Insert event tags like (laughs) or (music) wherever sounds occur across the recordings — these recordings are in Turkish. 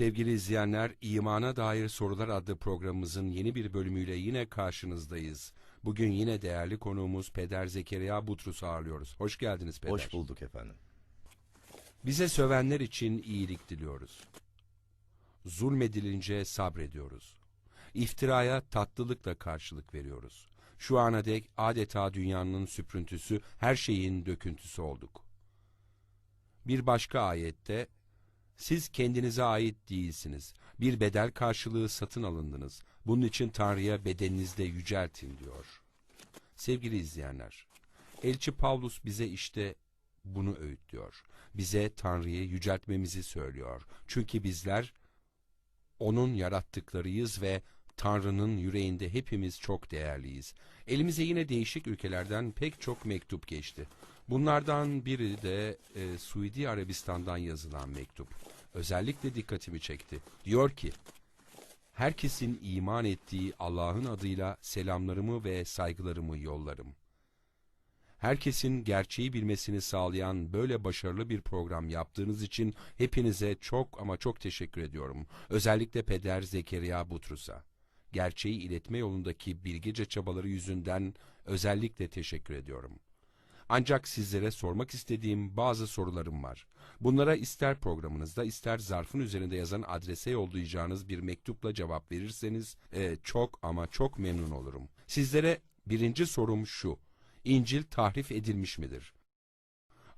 Sevgili izleyenler, İmana Dair Sorular adlı programımızın yeni bir bölümüyle yine karşınızdayız. Bugün yine değerli konuğumuz Peder Zekeriya Butrus'u ağırlıyoruz. Hoş geldiniz Peder. Hoş bulduk efendim. Bize sövenler için iyilik diliyoruz. Zulmedilince sabrediyoruz. İftiraya tatlılıkla karşılık veriyoruz. Şu ana dek adeta dünyanın süprüntüsü, her şeyin döküntüsü olduk. Bir başka ayette, siz kendinize ait değilsiniz. Bir bedel karşılığı satın alındınız. Bunun için Tanrı'ya bedeninizde yüceltin diyor. Sevgili izleyenler, Elçi Pavlus bize işte bunu öğütlüyor. Bize Tanrı'yı yüceltmemizi söylüyor. Çünkü bizler onun yarattıklarıyız ve Tanrı'nın yüreğinde hepimiz çok değerliyiz. Elimize yine değişik ülkelerden pek çok mektup geçti. Bunlardan biri de e, Suudi Arabistan'dan yazılan mektup. Özellikle dikkatimi çekti. Diyor ki, herkesin iman ettiği Allah'ın adıyla selamlarımı ve saygılarımı yollarım. Herkesin gerçeği bilmesini sağlayan böyle başarılı bir program yaptığınız için hepinize çok ama çok teşekkür ediyorum. Özellikle Peder Zekeriya Butrus'a. Gerçeği iletme yolundaki bilgece çabaları yüzünden özellikle teşekkür ediyorum. Ancak sizlere sormak istediğim bazı sorularım var. Bunlara ister programınızda ister zarfın üzerinde yazan adrese yollayacağınız bir mektupla cevap verirseniz e, çok ama çok memnun olurum. Sizlere birinci sorum şu. İncil tahrif edilmiş midir?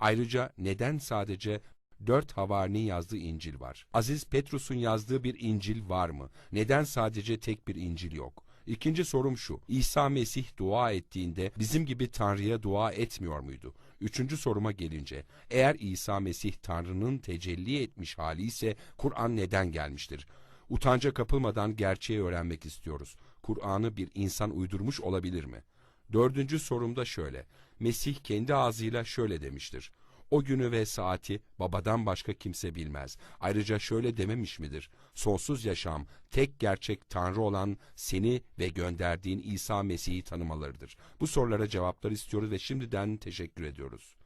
Ayrıca neden sadece dört havarinin yazdığı İncil var? Aziz Petrus'un yazdığı bir İncil var mı? Neden sadece tek bir İncil yok? İkinci sorum şu. İsa Mesih dua ettiğinde bizim gibi Tanrı'ya dua etmiyor muydu? Üçüncü soruma gelince, eğer İsa Mesih Tanrı'nın tecelli etmiş hali ise Kur'an neden gelmiştir? Utanca kapılmadan gerçeği öğrenmek istiyoruz. Kur'an'ı bir insan uydurmuş olabilir mi? Dördüncü sorumda şöyle. Mesih kendi ağzıyla şöyle demiştir. O günü ve saati babadan başka kimse bilmez. Ayrıca şöyle dememiş midir? Sonsuz yaşam, tek gerçek Tanrı olan seni ve gönderdiğin İsa Mesih'i tanımalarıdır. Bu sorulara cevaplar istiyoruz ve şimdiden teşekkür ediyoruz.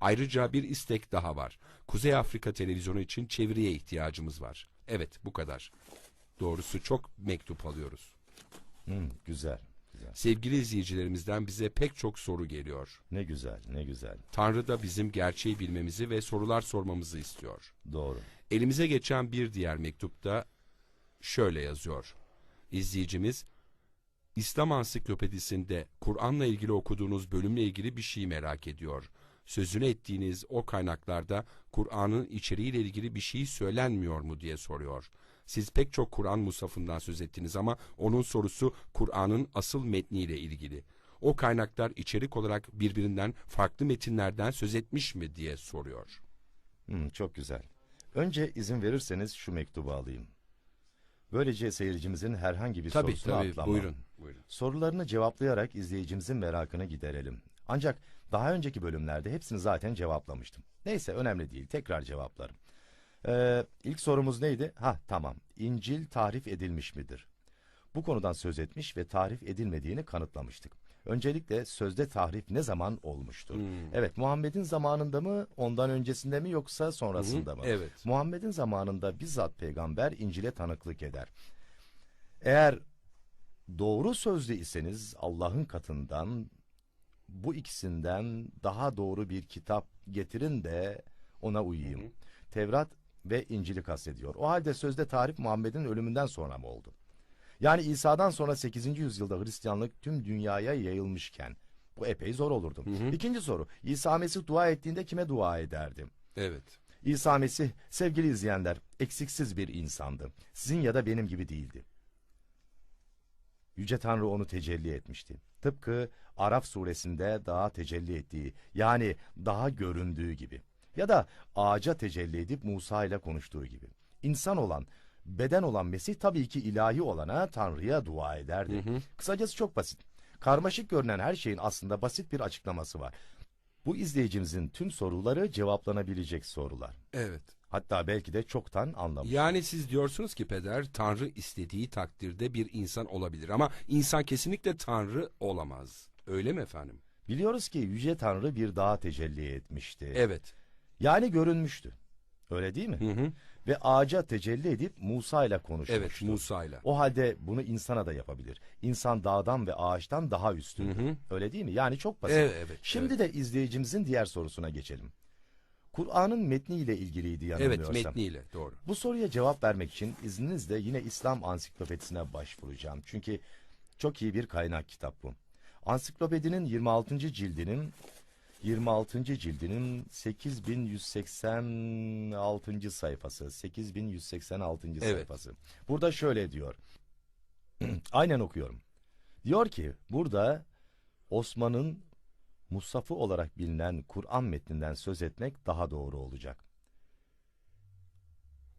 Ayrıca bir istek daha var. Kuzey Afrika televizyonu için çeviriye ihtiyacımız var. Evet, bu kadar. Doğrusu çok mektup alıyoruz. Hmm, güzel, güzel. Sevgili izleyicilerimizden bize pek çok soru geliyor. Ne güzel, ne güzel. Tanrı da bizim gerçeği bilmemizi ve sorular sormamızı istiyor. Doğru. Elimize geçen bir diğer mektupta şöyle yazıyor. İzleyicimiz, İslam Ansiklopedisinde Kur'an'la ilgili okuduğunuz bölümle ilgili bir şey merak ediyor. Sözünü ettiğiniz o kaynaklarda Kur'an'ın içeriğiyle ilgili bir şey söylenmiyor mu diye soruyor. Siz pek çok Kur'an musafından söz ettiniz ama onun sorusu Kur'an'ın asıl metniyle ilgili. O kaynaklar içerik olarak birbirinden farklı metinlerden söz etmiş mi diye soruyor. Hmm, çok güzel. Önce izin verirseniz şu mektubu alayım. Böylece seyircimizin herhangi bir Tabii sorusunu tabii atlamam. buyurun. buyurun. Sorularını cevaplayarak izleyicimizin merakını giderelim. Ancak daha önceki bölümlerde hepsini zaten cevaplamıştım. Neyse önemli değil, tekrar cevaplarım. Ee, ilk sorumuz neydi? Ha tamam, İncil tahrif edilmiş midir? Bu konudan söz etmiş ve tahrif edilmediğini kanıtlamıştık. Öncelikle sözde tahrif ne zaman olmuştur? Hmm. Evet, Muhammed'in zamanında mı, ondan öncesinde mi yoksa sonrasında hı, mı? evet. Muhammed'in zamanında bizzat peygamber İncil'e tanıklık eder. Eğer doğru sözlü iseniz Allah'ın katından bu ikisinden daha doğru bir kitap getirin de ona uyuyayım. Hı hı. Tevrat ve İncil'i kastediyor. O halde sözde tarif Muhammed'in ölümünden sonra mı oldu? Yani İsa'dan sonra 8. yüzyılda Hristiyanlık tüm dünyaya yayılmışken bu epey zor olurdu. Hı hı. İkinci soru. İsa Mesih dua ettiğinde kime dua ederdi? Evet. İsa Mesih sevgili izleyenler eksiksiz bir insandı. Sizin ya da benim gibi değildi. Yüce Tanrı onu tecelli etmişti. Tıpkı Araf suresinde daha tecelli ettiği yani daha göründüğü gibi. Ya da ağaca tecelli edip Musa ile konuştuğu gibi. İnsan olan, beden olan Mesih tabii ki ilahi olana Tanrı'ya dua ederdi. Hı hı. Kısacası çok basit. Karmaşık görünen her şeyin aslında basit bir açıklaması var. Bu izleyicimizin tüm soruları cevaplanabilecek sorular. Evet. Hatta belki de çoktan anlamış. Yani siz diyorsunuz ki peder Tanrı istediği takdirde bir insan olabilir ama insan kesinlikle Tanrı olamaz. Öyle mi efendim? Biliyoruz ki Yüce Tanrı bir dağa tecelli etmişti. Evet. Yani görünmüştü. Öyle değil mi? Hı hı. ve ağaca tecelli edip Musa ile konuşmuştu. Evet Musa'yla. O halde bunu insana da yapabilir. İnsan dağdan ve ağaçtan daha üstündür. Öyle değil mi? Yani çok basit. Evet, evet, Şimdi de izleyicimizin diğer sorusuna geçelim. Kur'an'ın metniyle ilgiliydi Evet yanılmıyorsam. metniyle doğru. Bu soruya cevap vermek için izninizle yine İslam Ansiklopedisine başvuracağım. Çünkü çok iyi bir kaynak kitap bu. Ansiklopedinin 26. cildinin 26. cildinin 8186. sayfası. 8186. Evet. sayfası. Burada şöyle diyor. (clears throat) Aynen okuyorum. Diyor ki burada Osman'ın Musaf'ı olarak bilinen Kur'an metninden söz etmek daha doğru olacak.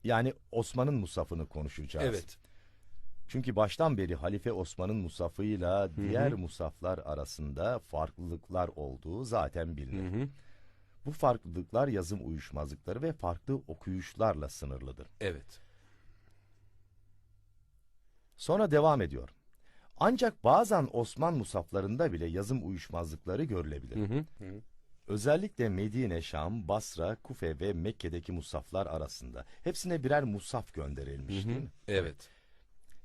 Yani Osman'ın Musaf'ını konuşacağız. Evet. Çünkü baştan beri Halife Osman'ın Musaf'ıyla diğer Musaflar arasında farklılıklar olduğu zaten bilinir. Hı hı. Bu farklılıklar yazım uyuşmazlıkları ve farklı okuyuşlarla sınırlıdır. Evet. Sonra devam ediyor. Ancak bazen Osman musaflarında bile yazım uyuşmazlıkları görülebilir. Hı hı. Hı. Özellikle Medine, Şam, Basra, Kufe ve Mekke'deki musaflar arasında hepsine birer musaf gönderilmiş değil mi? Evet.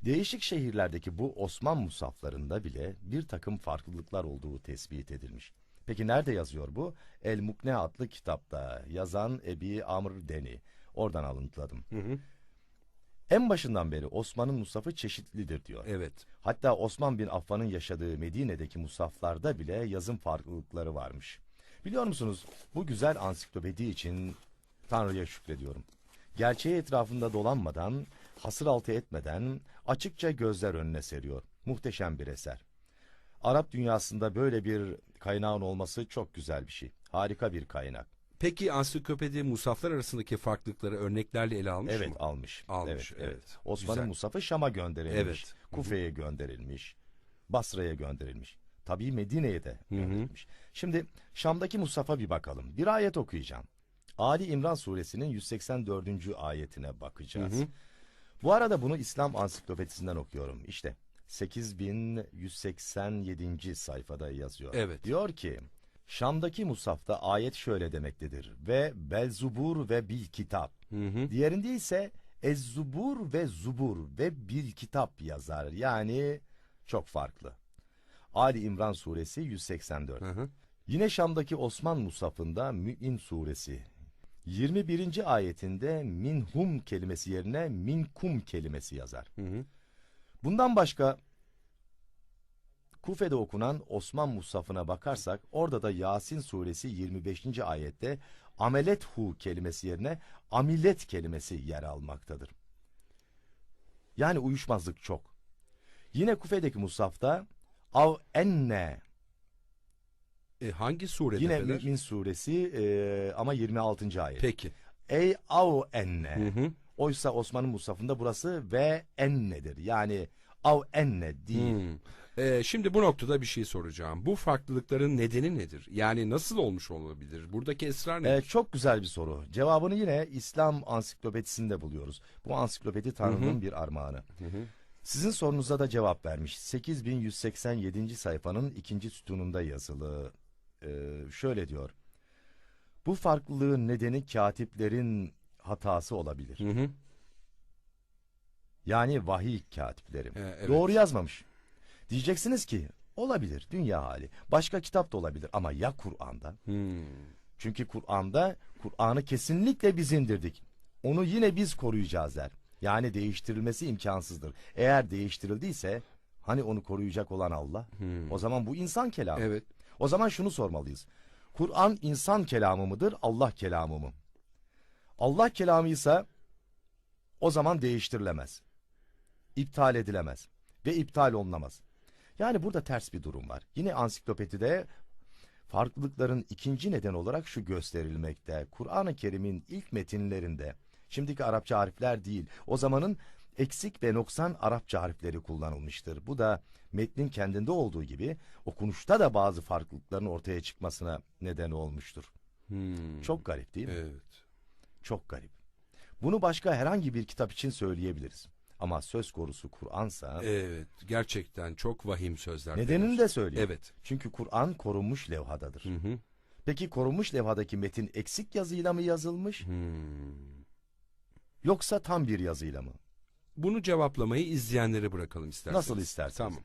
Değişik şehirlerdeki bu Osman musaflarında bile bir takım farklılıklar olduğu tespit edilmiş. Peki nerede yazıyor bu? El Mukne adlı kitapta yazan Ebi Amr Deni. Oradan alıntıladım. Hı hı. En başından beri Osman'ın musafı çeşitlidir diyor. Evet. Hatta Osman bin Affan'ın yaşadığı Medine'deki musaflarda bile yazım farklılıkları varmış. Biliyor musunuz bu güzel ansiklopedi için Tanrı'ya şükrediyorum. Gerçeği etrafında dolanmadan, hasır altı etmeden açıkça gözler önüne seriyor. Muhteşem bir eser. Arap dünyasında böyle bir kaynağın olması çok güzel bir şey. Harika bir kaynak. Peki ansiklopedi musaflar arasındaki farklılıkları örneklerle ele almış evet mı? almış. Almış, Evet, evet. Osman'ın. Musaf'ı Şam'a gönderilmiş. Evet. Kufe'ye gönderilmiş. Basra'ya gönderilmiş. Tabii Medine'ye de gönderilmiş. Şimdi Şam'daki Musaf'a bir bakalım. Bir ayet okuyacağım. Ali İmran suresinin 184. ayetine bakacağız. Bu arada bunu İslam ansiklopedisinden okuyorum. İşte 8187. sayfada yazıyor. Evet. Diyor ki Şam'daki Musaf'ta ayet şöyle demektedir. Ve Belzubur ve bil kitap. Hı hı. Diğerinde ise Ez-Zubur ve Zubur ve bil kitap yazar. Yani çok farklı. Ali İmran suresi 184. Hı hı. Yine Şam'daki Osman Musaf'ında Mü'min suresi 21. ayetinde minhum kelimesi yerine minkum kelimesi yazar. Hı hı. Bundan başka Kufe'de okunan Osman Musaf'ına bakarsak orada da Yasin suresi 25. ayette amelethu kelimesi yerine amilet kelimesi yer almaktadır. Yani uyuşmazlık çok. Yine Kufe'deki Musaf'ta av enne E, hangi surede yine Peder? Mü'min suresi e, ama 26. ayet. Peki. Ey av enne. Hı hı. Oysa Osman'ın Musaf'ında burası ve ennedir. Yani av enne değil. Hmm. E, şimdi bu noktada bir şey soracağım. Bu farklılıkların nedeni nedir? Yani nasıl olmuş olabilir? Buradaki esrar nedir? Ee, çok güzel bir soru. Cevabını yine İslam ansiklopedisinde buluyoruz. Bu ansiklopedi Tanrı'nın bir armağanı. Sizin sorunuza da cevap vermiş. 8187. sayfanın ikinci sütununda yazılı. Ee, şöyle diyor. Bu farklılığın nedeni katiplerin hatası olabilir. Hı hı. Yani vahiy katipleri. Ee, evet. Doğru yazmamış. Diyeceksiniz ki olabilir dünya hali. Başka kitap da olabilir ama ya Kur'an'da? Hmm. Çünkü Kur'an'da Kur'an'ı kesinlikle biz indirdik. Onu yine biz koruyacağız der. Yani değiştirilmesi imkansızdır. Eğer değiştirildiyse hani onu koruyacak olan Allah? O zaman bu insan kelamı. Evet. O zaman şunu sormalıyız. Kur'an insan kelamı mıdır, Allah kelamı mı? Allah kelamı ise o zaman değiştirilemez. İptal edilemez ve iptal olunamaz. Yani burada ters bir durum var. Yine ansiklopedide farklılıkların ikinci neden olarak şu gösterilmekte. Kur'an-ı Kerim'in ilk metinlerinde şimdiki Arapça harfler değil, o zamanın eksik ve noksan Arapça harfleri kullanılmıştır. Bu da metnin kendinde olduğu gibi okunuşta da bazı farklılıkların ortaya çıkmasına neden olmuştur. Hmm. Çok garip değil mi? Evet. Çok garip. Bunu başka herhangi bir kitap için söyleyebiliriz. Ama söz konusu Kur'ansa Evet. Gerçekten çok vahim sözler. nedenini Peder. de söyleyeyim. Evet. Çünkü Kur'an korunmuş levhadadır. Hı hı. Peki korunmuş levhadaki metin eksik yazıyla mı yazılmış? Hmm. Yoksa tam bir yazıyla mı? Bunu cevaplamayı izleyenlere bırakalım isterseniz. Nasıl isterseniz. Tamam.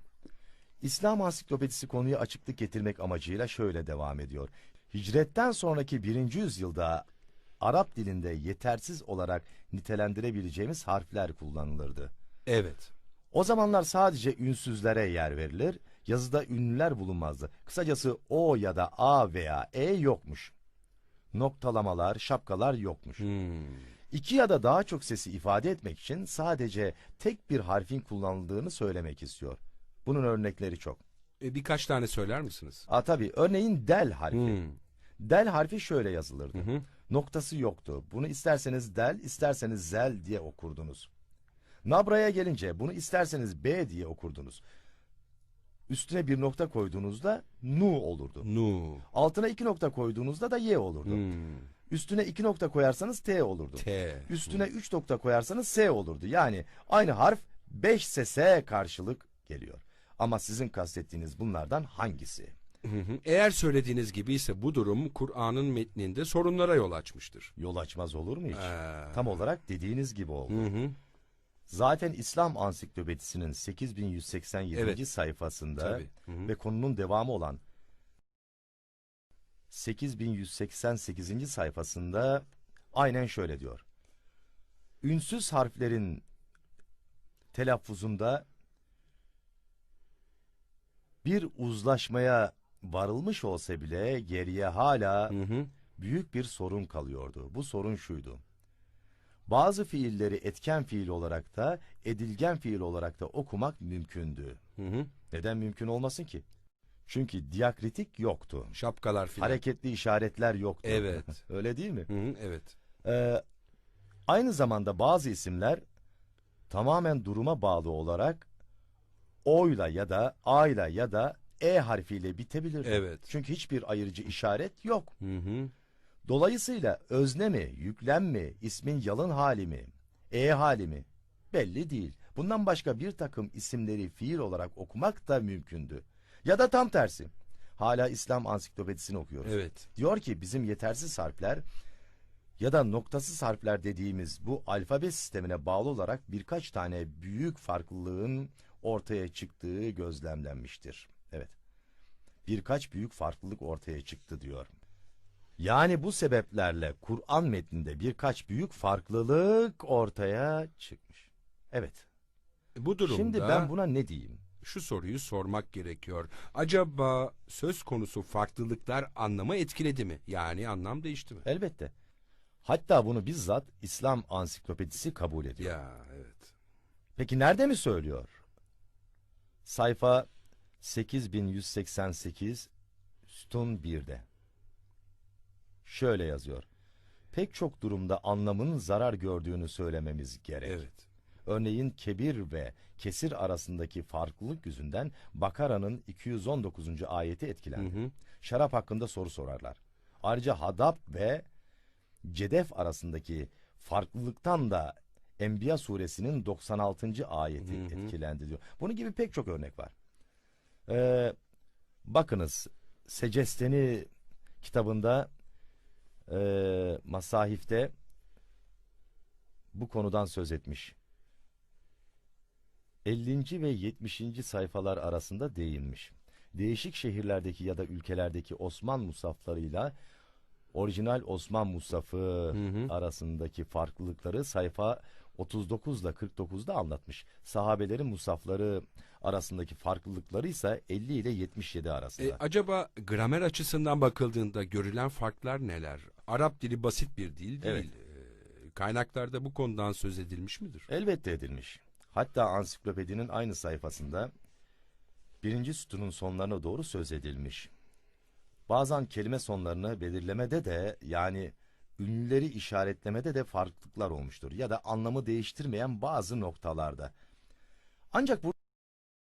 İslam Ansiklopedisi konuya açıklık getirmek amacıyla şöyle devam ediyor. Hicretten sonraki birinci yüzyılda Arap dilinde yetersiz olarak nitelendirebileceğimiz harfler kullanılırdı. Evet. O zamanlar sadece ünsüzlere yer verilir, yazıda ünlüler bulunmazdı. Kısacası O ya da A veya E yokmuş. Noktalamalar, şapkalar yokmuş. Hmm. İki ya da daha çok sesi ifade etmek için sadece tek bir harfin kullanıldığını söylemek istiyor. Bunun örnekleri çok. E, birkaç tane söyler misiniz? Aa tabii örneğin del harfi. Hmm. Del harfi şöyle yazılırdı. Hı hı. Noktası yoktu. Bunu isterseniz del, isterseniz zel diye okurdunuz. Nabra'ya gelince bunu isterseniz B diye okurdunuz. Üstüne bir nokta koyduğunuzda nu olurdu. Nu. Altına iki nokta koyduğunuzda da y olurdu. Hmm. Üstüne iki nokta koyarsanız t olurdu. T. Üstüne üç nokta koyarsanız s olurdu. Yani aynı harf 5 sese karşılık geliyor. Ama sizin kastettiğiniz bunlardan hangisi? Hı hı. Eğer söylediğiniz gibi ise bu durum Kur'an'ın metninde sorunlara yol açmıştır. Yol açmaz olur mu hiç? Ee, Tam olarak dediğiniz gibi oldu. Hı hı. Zaten İslam Ansiklopedisi'nin 8187. Evet. sayfasında Tabii. Hı hı. ve konunun devamı olan 8188. sayfasında aynen şöyle diyor. Ünsüz harflerin telaffuzunda bir uzlaşmaya varılmış olsa bile geriye hala Hı hı. büyük bir sorun kalıyordu. Bu sorun şuydu. Bazı fiilleri etken fiil olarak da edilgen fiil olarak da okumak mümkündü. Hı hı. Neden mümkün olmasın ki? Çünkü diakritik yoktu. Şapkalar filan. Hareketli işaretler yoktu. Evet. (laughs) Öyle değil mi? Hı hı. Evet. Ee, aynı zamanda bazı isimler tamamen duruma bağlı olarak O'yla ya da A'yla ya da E harfiyle bitebilirdi. Evet. Çünkü hiçbir ayırıcı işaret yok. Hı hı. Dolayısıyla özne mi, yüklem mi, ismin yalın hali mi, e hali mi belli değil. Bundan başka bir takım isimleri fiil olarak okumak da mümkündü. Ya da tam tersi. Hala İslam ansiklopedisini okuyoruz. Evet. Diyor ki bizim yetersiz harfler ya da noktasız harfler dediğimiz bu alfabe sistemine bağlı olarak birkaç tane büyük farklılığın ortaya çıktığı gözlemlenmiştir. Evet. Birkaç büyük farklılık ortaya çıktı diyor. Yani bu sebeplerle Kur'an metninde birkaç büyük farklılık ortaya çıkmış. Evet. Bu durumda Şimdi ben buna ne diyeyim? Şu soruyu sormak gerekiyor. Acaba söz konusu farklılıklar anlamı etkiledi mi? Yani anlam değişti mi? Elbette. Hatta bunu bizzat İslam ansiklopedisi kabul ediyor. Ya evet. Peki nerede mi söylüyor? Sayfa 8188 sütun 1'de. Şöyle yazıyor. Pek çok durumda anlamın zarar gördüğünü söylememiz gerek. Evet. Örneğin kebir ve kesir arasındaki farklılık yüzünden Bakara'nın 219. ayeti etkilendi. Hı hı. Şarap hakkında soru sorarlar. Ayrıca Hadap ve Cedef arasındaki farklılıktan da Enbiya suresinin 96. ayeti Hı hı. etkilendi diyor. Bunun gibi pek çok örnek var. Ee, bakınız Secesteni kitabında e, Masahif'te bu konudan söz etmiş. 50. ve 70. sayfalar arasında değinmiş. Değişik şehirlerdeki ya da ülkelerdeki Osman musaflarıyla orijinal Osman musafı arasındaki farklılıkları sayfa 39 ile 49'da anlatmış. Sahabelerin musafları arasındaki farklılıkları ise 50 ile 77 arasında. E, acaba gramer açısından bakıldığında görülen farklar neler? Arap dili basit bir dil değil. Evet. E, kaynaklarda bu konudan söz edilmiş midir? Elbette edilmiş. Hatta ansiklopedinin aynı sayfasında birinci sütunun sonlarına doğru söz edilmiş. Bazen kelime sonlarını belirlemede de yani ünlüleri işaretlemede de farklılıklar olmuştur ya da anlamı değiştirmeyen bazı noktalarda. Ancak bu